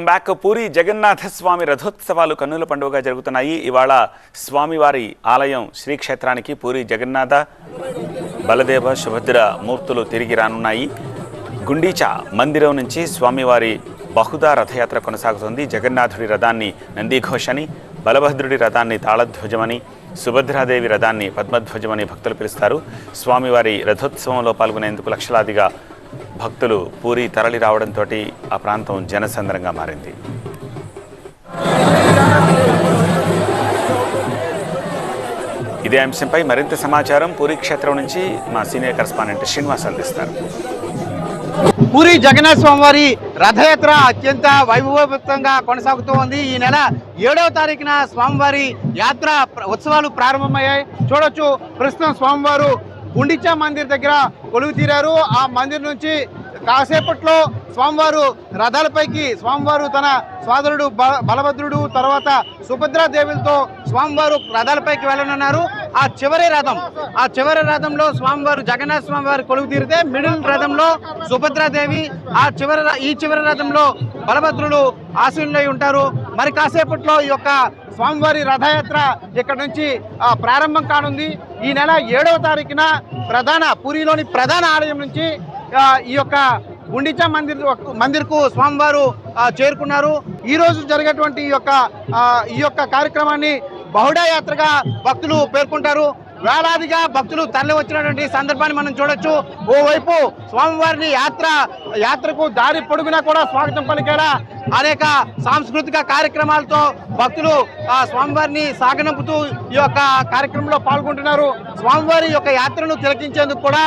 Back Puri Jagannatha Swami రథోత్సవాలు కన్నుల పండుగగా జరుగుతున్నాయి ఇవాళ స్వామివారి ఆలయం శ్రీక్షేత్రానికి పూరి జగన్నాథ బలదేవ సుభద్ర మూర్తులు తిరిగి రానున్నాయి గుండీచా మందిరం నుంచి స్వామివారి బహుదా రథయాత్ర కొనసాగుతుంది జగన్నాథుడి రథాన్ని నందిఘోషని బలభద్రుడి రథాన్ని తాళధ్వజమని సుభద్రాదేవి రథాన్ని పద్మధ్వజమని భక్తులు పిలుస్తారు స్వామివారి రథోత్సవంలో పాల్గొనేందుకు లక్షలాదిగా భక్తులు పూరి తరలి రావడంతో ఆ ప్రాంతం జనసంద్రంగా మారింది. ఇదే అంశంపై మరింత సమాచారం పూరి క్షేత్రం నుంచి మా సీనియర్ కరస్పాండెంట్ శ్రీనివాస్ అందిస్తారు. పూరి జగన్నాథ స్వామివారి రథయాత్ర అత్యంత వైభవోపేతంగా కొనసాగుతూ ఉంది. ఈ నెల ఏడవ తారీఖున స్వామివారి యాత్ర ఉత్సవాలు ప్రారంభమయ్యాయి. చూడొచ్చు ప్రస్తుతం స్వామివారు గుండిచా మందిర్ దగ్గర కొలువు తీరారు. ఆ మందిర్ నుంచి కాసేపట్లో స్వామివారు రథాలపైకి స్వామివారు తన సోదరుడు బల- బలభద్రుడు తర్వాత సుభద్రాదేవులతో స్వామివారు రథాలపైకి వెళ్ళనున్నారు. ఆ చివరి రథం ఆ చివరి రథంలో స్వామివారు జగన్నాథ స్వామివారు కొలువు తీరితే మిడిల్ రథంలో సుభద్రాదేవి ఆ చివరి ఈ చివరి రథంలో బలభద్రుడు ఆశీనులై ఉంటారు. మరి కాసేపట్లో ఈ యొక్క స్వామివారి రథయాత్ర ఇక్కడ నుంచి ప్రారంభం కానుంది. ఈ నెల ఏడవ తారీఖున ప్రధాన పూరిలోని ప్రధాన ఆలయం నుంచి ఈ యొక్క గుండిచా మందిర్ మందిర్కు స్వామివారు చేరుకున్నారు. ఈ రోజు జరిగేటువంటి ఈ యొక్క ఈ యొక్క కార్యక్రమాన్ని బహుడా యాత్రగా భక్తులు పేర్కొంటారు. వేలాదిగా భక్తులు తరలి వచ్చినటువంటి సందర్భాన్ని మనం చూడొచ్చు. ఓవైపు స్వామివారిని యాత్ర యాత్రకు దారి పొడుగునా కూడా స్వాగతం పలికేలా అనేక సాంస్కృతిక కార్యక్రమాలతో భక్తులు ఆ స్వామివారిని సాగనంపుతూ ఈ యొక్క కార్యక్రమంలో పాల్గొంటున్నారు. స్వామివారి యొక్క యాత్రను తిలకించేందుకు కూడా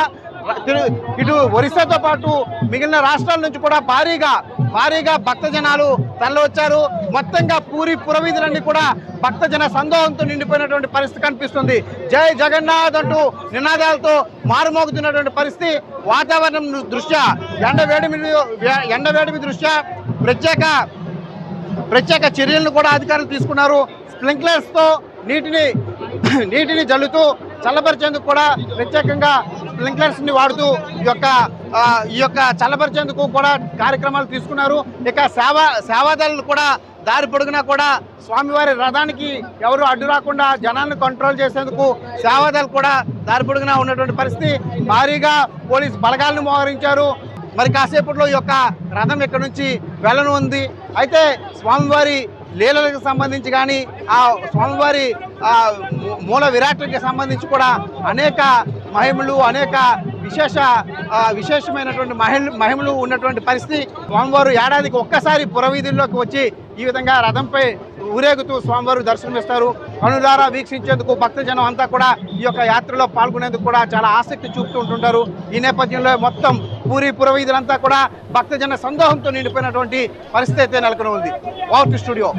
ఇటు ఒరిస్సాతో పాటు మిగిలిన రాష్ట్రాల నుంచి కూడా భారీగా భారీగా భక్త జనాలు తరలివచ్చారు మొత్తంగా పూరి పురవీధులన్నీ కూడా భక్తజన సందోహంతో నిండిపోయినటువంటి పరిస్థితి కనిపిస్తుంది. జై జగన్నాథ్ అంటూ నినాదాలతో మారుమోగుతున్నటువంటి పరిస్థితి వాతావరణం దృష్ట్యా ఎండ వేడిమి ఎండ వేడిమి దృష్ట్యా ప్రత్యేక ప్రత్యేక చర్యలను కూడా అధికారులు తీసుకున్నారు. స్ప్రింక్లర్స్తో నీటిని నీటిని జల్లుతూ చల్లబరిచేందుకు కూడా ప్రత్యేకంగా స్ప్రింక్లర్స్ని వాడుతూ ఈ యొక్క ఈ యొక్క చల్లబరిచేందుకు కూడా కార్యక్రమాలు తీసుకున్నారు. ఇక సేవా సేవాదారులు కూడా దారి పొడుగునా కూడా స్వామివారి రథానికి ఎవరు అడ్డు రాకుండా జనాన్ని కంట్రోల్ చేసేందుకు సేవాదారులు కూడా దారి పొడుగునా ఉన్నటువంటి పరిస్థితి భారీగా పోలీస్ బలగాలను మోహరించారు. మరి కాసేపట్లో ఈ యొక్క రథం ఇక్కడ నుంచి వెళ్ళను ఉంది అయితే స్వామివారి లీలలకు సంబంధించి కానీ ఆ స్వామివారి మూల విరాట్కి సంబంధించి కూడా అనేక మహిమలు అనేక విశేష విశేషమైనటువంటి మహిళ మహిమలు ఉన్నటువంటి పరిస్థితి. స్వామివారు ఏడాదికి ఒక్కసారి పురవీధుల్లోకి వచ్చి ఈ విధంగా రథంపై ఊరేగుతూ స్వామివారు దర్శనమిస్తారు. కనులారా వీక్షించేందుకు భక్తజనం అంతా కూడా ఈ యొక్క యాత్రలో పాల్గొనేందుకు కూడా చాలా ఆసక్తి చూపుతూ ఉంటుంటారు. ఈ నేపథ్యంలో మొత్తం పూరి పురవీధులంతా కూడా భక్తజన సందోహంతో నిండిపోయినటువంటి పరిస్థితి అయితే నెలకొని ఉంది ఓవర్ స్టూడియో.